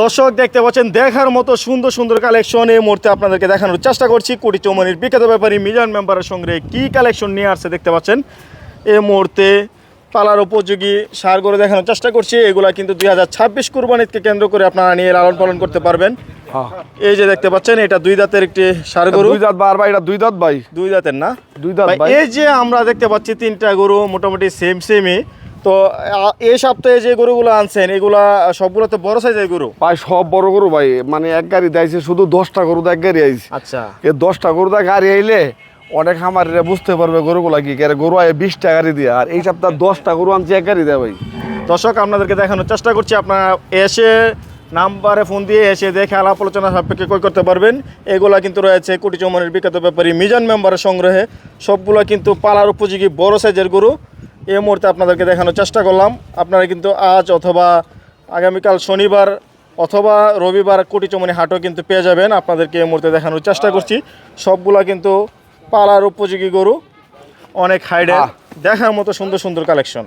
দর্শক দেখতে পাচ্ছেন দেখার মতো সুন্দর সুন্দর কালেকশন এই মুহূর্তে আপনাদেরকে দেখানোর চেষ্টা করছি। কোটি চৌমনির বিখ্যাত ব্যাপারী মিজান মেম্বারের সঙ্গে কি কালেকশন নিয়ে আসছে দেখতে পাচ্ছেন। এই মুহূর্তে পালার উপযোগী সার করে দেখানোর চেষ্টা করছি। এগুলা কিন্তু দুই হাজার ছাব্বিশ কুরবানিকে কেন্দ্র করে আপনারা নিয়ে লালন পালন করতে পারবেন। এই যে দেখতে পাচ্ছেন এটা দুই দাঁতের একটি সার গরু। দুই দাঁত বার ভাই এটা দুই দাঁত ভাই। দুই দাঁতের না? দুই দাঁত এই যে আমরা দেখতে পাচ্ছি তিনটা গরু মোটামুটি সেম সেমই তো এই সপ্তাহে যে গরুগুলো আনছেন এগুলা সবগুলো তো বড় সাইজের গরু? ভাই সব বড় গরু ভাই। মানে এক গাড়ি দিয়েছে শুধু দশটা গরু এক গাড়ি আইছে। আচ্ছা। এ দশটা গরু দা গাড়ি আইলে অনেক খামারিরা বুঝতে পারবে গরুগুলা কি করে গরু আয় বিশটা গাড়ি দিয়ে। আর এই সপ্তাহ দশটা গরু আনছে এক গাড়ি দেয় ভাই। দর্শক আপনাদেরকে দেখানোর চেষ্টা করছি আপনারা এসে নাম্বারে ফোন দিয়ে এসে দেখে আলাপ আলোচনা সাপেক্ষে কই করতে পারবেন। এগুলা কিন্তু রয়েছে কোটি চৌমনের বিখ্যাত ব্যাপারী মিজান মেম্বারের সংগ্রহে। সবগুলো কিন্তু পালার উপযোগী বড় সাইজের গরু। এই মুহূর্তে আপনাদেরকে দেখানোর চেষ্টা করলাম। আপনারা কিন্তু আজ অথবা আগামীকাল শনিবার অথবা রবিবার কোটি চমনি হাটও কিন্তু পেয়ে যাবেন। আপনাদেরকে এই মুহূর্তে দেখানোর চেষ্টা করছি। সবগুলা কিন্তু পালার উপযোগী গরু অনেক হাইডে দেখার মতো সুন্দর সুন্দর কালেকশন